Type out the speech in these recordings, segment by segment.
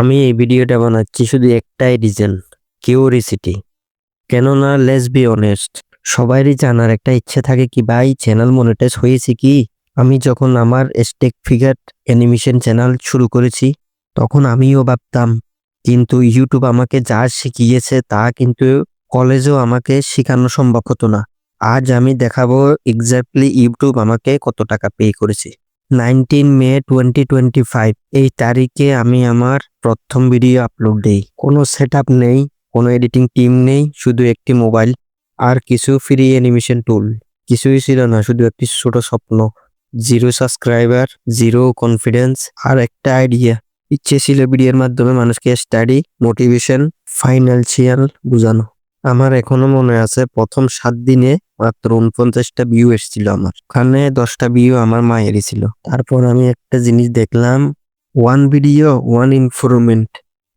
আমি এই ভিডিওটা বানাচ্ছি শুধু একটাই রিজন কিউরিসিটি কেননা লেস বি অনেস্ট সবারই জানার একটা ইচ্ছে থাকে কি, ভাই চ্যানেল মনিটাইজ হয়েছে কি? আমি যখন আমার স্টেক ফিগার অ্যানিমেশন চ্যানেল শুরু করেছি, তখন আমিও ভাবতাম, কিন্তু ইউটিউব আমাকে যা শিখিয়েছে, তা কিন্তু কলেজেও আমাকে শেখানো সম্ভব হতো না। আজ আমি দেখাবো এক্স্যাক্টলি ইউটিউব আমাকে কত টাকা পে করেছে। Nineteen May twenty twenty five এই তারিখে আমি আমার প্রথম ভিডিও আপলোড দিই। কোনো সেট নেই, কোনো এডিটিং টিম নেই, শুধু একটি মোবাইল আর কিছু ফ্রি অ্যানিমেশন টুল কিছুই ছিল না, শুধু একটি ছোট স্বপ্ন। জিরো সাবস্ক্রাইবার জিরো কনফিডেন্স আর একটা আইডিয়া ইচ্ছে ছিল ভিডিওর মাধ্যমে মানুষকে স্টাডি মোটিভেশন ফাইন্যান্সিয়াল বোঝানো। আমার এখনও মনে আছে, প্রথম সাত দিনে মাত্র উনপঞ্চাশটা ভিউ এসেছিল আমার। ওখানে দশটা ভিউ আমার মায়েরই ছিল। তারপর আমি একটা জিনিস দেখলাম ওয়ান ভিডিও ওয়ান ইনফরমেন্ট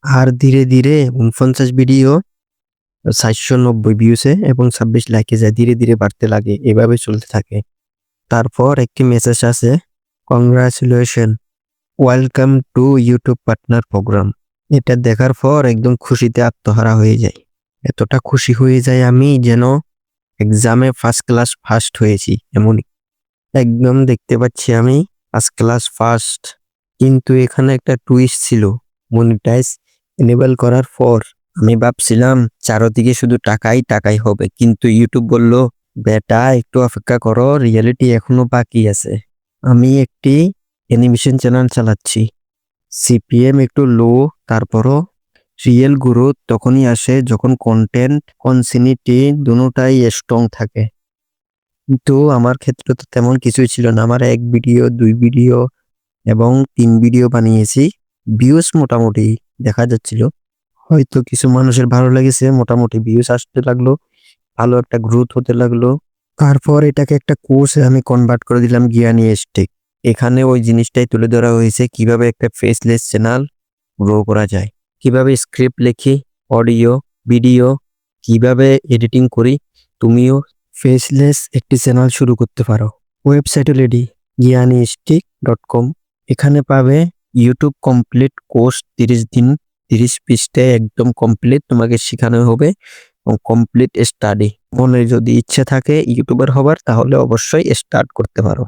আর ধীরে ধীরে উনপঞ্চাশ ভিডিও সাতশো নব্বই ভিউসে এবং ছাব্বিশ লাইকে যায়। ধীরে ধীরে বাড়তে লাগে, এভাবে চলতে থাকে। তারপর একটি মেসেজ আছে congratulation welcome to YouTube partner program এটা দেখার পর একদম খুশিতে আত্মহারা হয়ে যায় এতটা খুশি হয়ে যায় আমি যেন এক্সামে ফার্স্ট ক্লাস ফার্স্ট হয়েছি, এমনই। একদম দেখতে পাচ্ছি আমি ফার্স্ট ক্লাস ফার্স্ট কিন্তু এখানে একটা টুইস্ট ছিল মনিটাইজ এনেবল করার পর আমি ভাবছিলাম, চারদিকে শুধু টাকাই টাকাই হবে। কিন্তু ইউটিউব বলল, বেটা, একটু অপেক্ষা করো রিয়েলিটি এখনও বাকি আছে। আমি একটি অ্যানিমেশন চ্যানেল চালাচ্ছি। সিপিএম একটু লো তারপরও রিয়েল গ্রোথ তখনই আসে যখন কন্টেন্ট কনসিনিটি দুটাই স্ট্রং থাকে। কিন্তু আমার ক্ষেত্রে তো তেমন কিছুই ছিল না। আমার এক ভিডিও দুই ভিডিও এবং তিন ভিডিও বানিয়েছি। ভিউজ মোটামুটি দেখা যাচ্ছিল। হয়তো কিছু মানুষের ভালো লেগেছে, মোটামুটি ভিউজ আসতে লাগল, ভালো একটা গ্রোথ হতে লাগল। তারপর এটাকে একটা কোর্সে আমি কনভার্ট করে দিলাম জ্ঞানী স্টেক এখানে ওই জিনিসটাই তুলে ধরা হয়েছে, কীভাবে একটা ফেসলেস চ্যানেল গ্রো করা যায়। কীভাবে স্ক্রিপ্ট লিখি অডিও ভিডিও কীভাবে এডিটিং করি, তুমিও ফেসলেস একটি চ্যানেল শুরু করতে পারো। Website ready Gyani stick dot com এখানে পাবে ইউটিউব কমপ্লিট কোর্স তিরিশ দিন, তিরিশ পৃষ্ঠায় একদম কমপ্লিট তোমাকে শেখানো হবে এবং কমপ্লিট স্টাডি মনে যদি ইচ্ছে থাকে ইউটিউবার হবার, তাহলে অবশ্যই স্টার্ট করতে পারো।